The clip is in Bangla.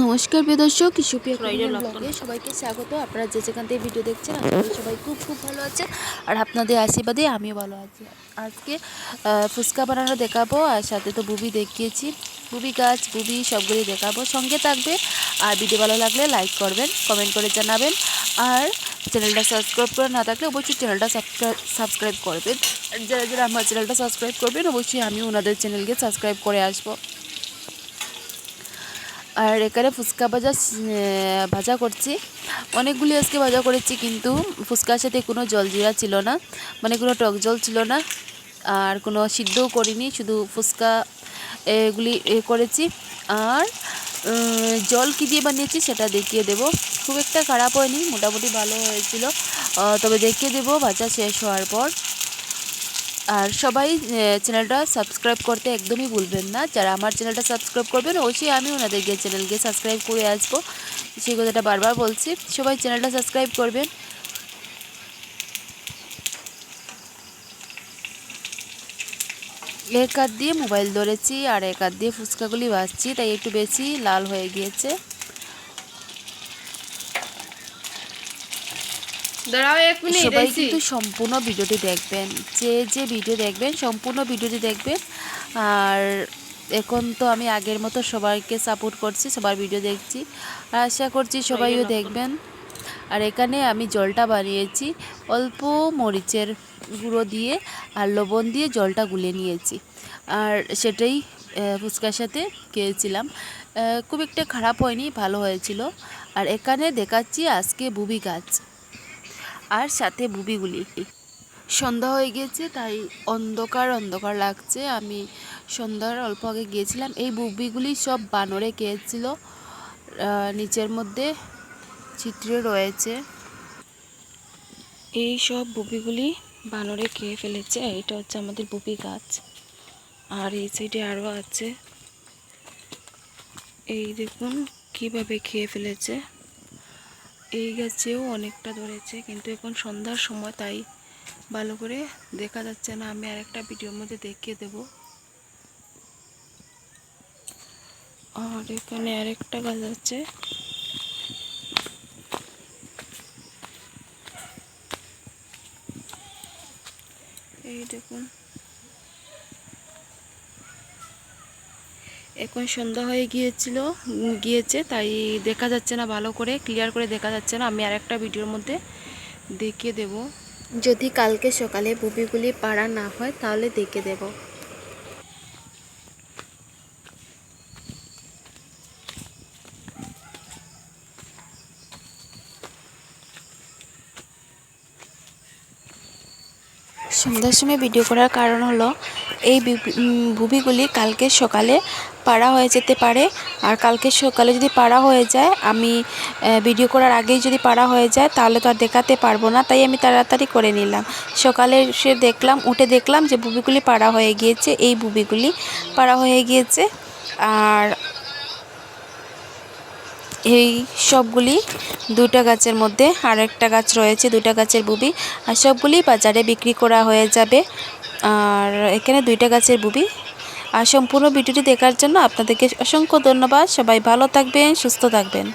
নমস্কার প্রিয় দর্শক সুপ্রিয়া ব্লগে সবাইকে স্বাগত। আপনারা যে যেখান থেকে ভিডিও দেখছেন আশা করি সবাই খুব খুব ভালো আছেন। আর আপনাদের আশীর্বাদে আমিও ভালো আছি। আজকে ফুচকা বানানো দেখাবো আর সাথে তো বুবি দেখিয়েছি। বুবি গাছ বুবি সবগুলি দেখাবো। সঙ্গে থাকবে আর ভিডিও ভালো লাগলে লাইক করবেন কমেন্ট করে জানাবেন। আর চ্যানেলটা সাবস্ক্রাইব করে না থাকলে অবশ্যই চ্যানেলটা সাবস্ক্রাইব করবেন। আর যারা যারা আমার চ্যানেলটা সাবস্ক্রাইব করবেন অবশ্যই আমি ওনাদের চ্যানেলকে সাবস্ক্রাইব করে আসব। আর এখানে ফুচকা ভাজা ভাজা করছি। অনেকগুলি আজকে ভাজা করেছি, কিন্তু ফুচকার সাথে কোনো জল জিরা ছিল না। মানে কোনো টক জল ছিল না। আর কোনো সিদ্ধও করিনি, শুধু ফুচকা, এগুলি এ করেছি। আর জল কী দিয়ে বানিয়েছি সেটা দেখিয়ে দেব। খুব একটা খারাপ হয়নি, মোটামুটি ভালো হয়েছিল। তবে দেখিয়ে দেবো, ভাজা শেষ হওয়ার পর। আর সবাই চ্যানেলটা সাবস্ক্রাইব করতে একদমই ভুলবেন না। যারা আমার চ্যানেলটা সাবস্ক্রাইব করবেন, অবশ্যই আমি ওনাদেরকে চ্যানেলকে সাবস্ক্রাইব করে আসব। সেই কথাটা বারবার বলছি, সবাই চ্যানেলটা সাবস্ক্রাইব করবেন। এক হাত দিয়ে মোবাইল ধরেছি, আর এক হাত দিয়ে ফুচকাগুলি ভাজছি, তাই একটু বেশি লাল হয়ে গিয়েছে। দাঁড়াও এক মিনিট সবাই কিন্তু সম্পূর্ণ ভিডিওটি দেখবেন। যে যে ভিডিও দেখবেন সম্পূর্ণ ভিডিওটি দেখবেন। আর এখন তো আমি আগের মতো সবাইকে সাপোর্ট করছি সবার ভিডিও দেখছি। আর আশা করছি সবাইও দেখবেন। আর এখানে আমি জলটা বানিয়েছি অল্প মরিচের গুঁড়ো দিয়ে আর লবণ দিয়ে জলটা গুলে নিয়েছি। আর সেটাই ফুচকার সাথে খেয়েছিলাম। খুব একটা খারাপ হয়নি ভালো হয়েছিল। আর এখানে দেখাচ্ছি আজকে বুবি গাছ। আর সাথে বুবিগুলি সন্ধ্যা হয়ে গিয়েছে, তাই অন্ধকার অন্ধকার লাগছে। আমি সন্ধ্যার অল্প আগে গিয়েছিলাম। এই বুবিগুলি সব বানরে খেয়েছিল। নিচের মধ্যে চিত্রে রয়েছে। এই সব বুবিগুলি বানরে খেয়ে ফেলেছে। এটা হচ্ছে আমাদের বুবি গাছ। আর এই সাইডে আরও আছে। এই দেখুন, কীভাবে খেয়ে ফেলেছে। এই গাছেও অনেকটা ধরেছে, কিন্তু এখন সন্ধ্যার সময়, তাই ভালো করে দেখা যাচ্ছে না। আমি আর একটা ভিডিওর মধ্যে দেখিয়ে দেব। আর এখানে আরেকটা গাছ আছে। এই দেখুন। এখন সন্ধ্যা হয়ে গিয়েছিল, গিয়েছে, তাই দেখা যাচ্ছে না, ভালো করে ক্লিয়ার করে দেখা যাচ্ছে না। আমি আর একটা ভিডিওর মধ্যে দেখিয়ে দেব। যদি কালকে সকালে বুবিগুলি পাড়া না হয়, তাহলে দেখে দেব। সন্ধ্যার সময় ভিডিও করার কারণ হলো, এই বুবিগুলি কালকে সকালে পাড়া হয়ে যেতে পারে। আর কালকে সকালে যদি পাড়া হয়ে যায়, আমি ভিডিও করার আগেই যদি পাড়া হয়ে যায়, তাহলে তো আর দেখাতে পারব না। তাই আমি তাড়াতাড়ি করে নিলাম। সকালে সে দেখলাম, উঠে দেখলাম যে বুবিগুলি পাড়া হয়ে গিয়েছে। এই বুবিগুলি পাড়া হয়ে গিয়েছে। আর এই সবগুলি দুটা গাছের মধ্যে আর একটা গাছ রয়েছে দুটা গাছের বুবি। আর সবগুলি বাজারে বিক্রি করা হয়ে যাবে। আর এখানে দুইটা গাছের বুবি। আর সম্পূর্ণ ভিডিওটি দেখার জন্য আপনাদেরকে অসংখ্য ধন্যবাদ। সবাই ভালো থাকবেন, সুস্থ থাকবেন।